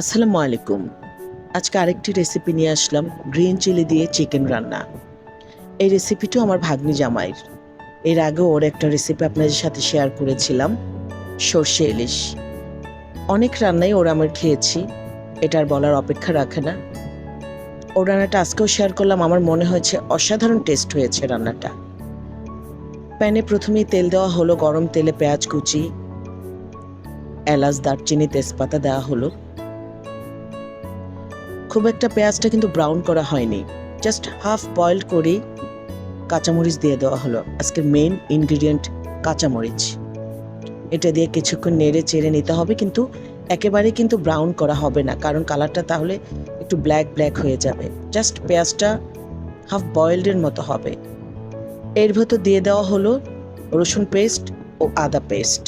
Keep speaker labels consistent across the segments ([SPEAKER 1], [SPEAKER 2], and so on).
[SPEAKER 1] আসসালামু আলাইকুম। আজকে আরেকটি রেসিপি নিয়ে আসলাম গ্রিন চিলি দিয়ে চিকেন রান্না। এই রেসিপিটাও আমার ভাগ্নি জামাইয়ের। এর আগে ওর একটা রেসিপি আপনাদের সাথে শেয়ার করেছিলাম, সর্ষে ইলিশ। অনেক রান্নাই ওর আমার খেয়েছি এটার বলার অপেক্ষা রাখে না। ওর রান্নাটা আজকেও শেয়ার করলাম, আমার মনে হয়েছে অসাধারণ টেস্ট হয়েছে রান্নাটা। প্যানে প্রথমেই তেল দেওয়া হলো, গরম তেলে পেঁয়াজ কুচি, এলাচ, দারচিনি, তেজপাতা দেওয়া হলো। খুব একটা পেঁয়াজটা কিন্তু ব্রাউন করা হয়নি। জাস্ট হাফ বয়েল করে কাঁচামরিচ দিয়ে দেওয়া হলো। আজকের মেইন ইনগ্রিডিয়েন্ট কাঁচামরিচ। এটা দিয়ে কিছুক্ষণ নেড়ে চেড়ে নিতে হবে কিন্তু একেবারে কিন্তু ব্রাউন করা হবে না, কারণ কালারটা তাহলে একটু ব্ল্যাক ব্ল্যাক হয়ে যাবে। জাস্ট পেঁয়াজটা হাফ বয়েলডের মতো হবে। এর ভেতর দিয়ে দেওয়া হলো রসুন পেস্ট ও আদা পেস্ট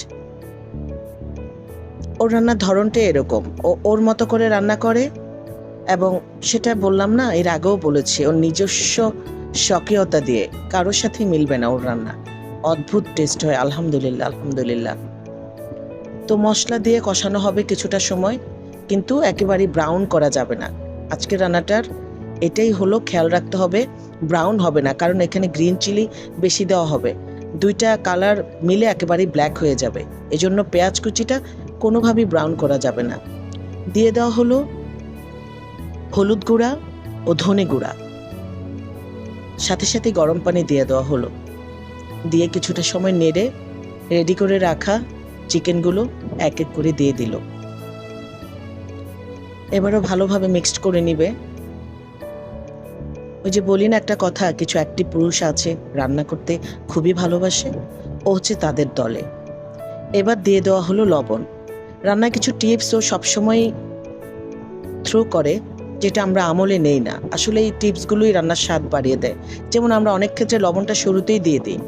[SPEAKER 1] ওর রান্নার ধরনটা এরকম। ও, ওর মতো করে রান্না করে এবং সেটা বললাম না, এর আগেও বলেছি, ওর নিজস্ব স্বকীয়তা দিয়ে কারোর সাথেই মিলবে না ওর রান্না। অদ্ভুত টেস্ট হয়, আলহামদুলিল্লাহ আলহামদুলিল্লাহ। তো মশলা দিয়ে কষানো হবে কিছুটা সময়, কিন্তু একেবারে ব্রাউন করা যাবে না। আজকের রান্নাটার এটাই হলো, খেয়াল রাখতে হবে ব্রাউন হবে না, কারণ এখানে গ্রিন চিলি বেশি দেওয়া হবে। দুইটা কালার মিলে একেবারেই ব্ল্যাক হয়ে যাবে। এজন্য পেঁয়াজ কুচিটা কোনোভাবেই ব্রাউন করা যাবে না। দিয়ে দেওয়া হলো হলুদ গুঁড়া ও ধনে গুঁড়া। সাথে সাথে গরম পানি দিয়ে দেওয়া হলো। দিয়ে কিছুটা সময় নেড়ে রেডি করে রাখা চিকেনগুলো এক এক করে দিয়ে দিল। এবারও ভালোভাবে মিক্সড করে নিবে। ওই যে বলি না একটা কথা, কিছু একটি পুরুষ আছে, রান্না করতে খুবই ভালোবাসে, ও হচ্ছে তাদের দলে। এবার দিয়ে দেওয়া হলো লবণ। রান্নার কিছু টিপস ও সবসময় থ্রো করে। যেটা আমরা আমলে নেই না। আসলে এই টিপসগুলোই রান্নার স্বাদ বাড়িয়ে দেয়। যেমন আমরা অনেক ক্ষেত্রে লবণটা শুরুতেই দিয়ে দিই।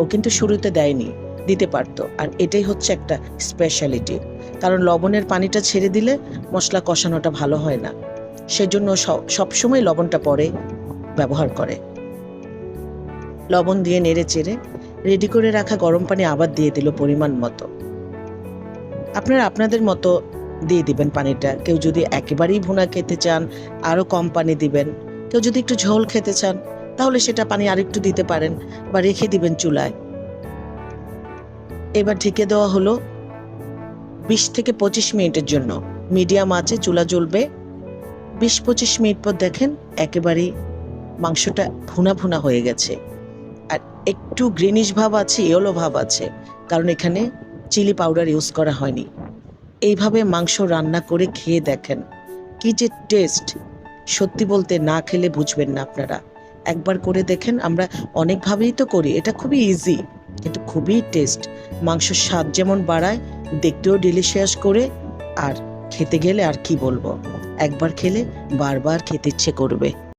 [SPEAKER 1] ও কিন্তু শুরুতে দেয়নি, দিতে পারতো। আর এটাই হচ্ছে একটা স্পেশালিটি কারণ লবণের পানিটা ছেড়ে দিলে মশলা কষানোটা ভালো হয় না। সেজন্য সবসময় লবণটা পরে ব্যবহার করে। লবণ দিয়ে নেড়ে চেড়ে রেডি করে রাখা গরম পানি আবার দিয়ে দিল পরিমাণ মতো। আপনারা আপনাদের মতো দিয়ে দিবেন পানিটা। কেউ যদি একেবারেই ভুনা খেতে চান, আরও কম পানি দিবেন। কেউ যদি একটু ঝোল খেতে চান, তাহলে সেটা পানি আরেকটু দিতে পারেন বা রেখে দিবেন চুলায়। এবার ঢেকে দেওয়া হলো বিশ থেকে পঁচিশ মিনিটের জন্য। মিডিয়াম আছে চুলা জ্বলবে। বিশ পঁচিশ মিনিট পর দেখেন একেবারেই মাংসটা ভুনা ভুনা হয়ে গেছে। আর একটু গ্রিনিশ ভাব আছে ইয়েলো ভাব আছে। কারণ এখানে চিলি পাউডার ইউজ করা হয়নি। এইভাবে মাংস রান্না করে খেয়ে দেখেন। কি যে টেস্ট সত্যি বলতে না খেলে বুঝবেন না আপনারা। একবার করে দেখেন, আমরা অনেকভাবেই তো করি, এটা খুবই ইজি কিন্তু খুবই টেস্ট মাংসের স্বাদ যেমন বাড়ায়, দেখতেও ডিলিশিয়াস করে, আর খেতে গেলে আর কি বলব? একবার খেলে বারবার খেতে ইচ্ছে করবে।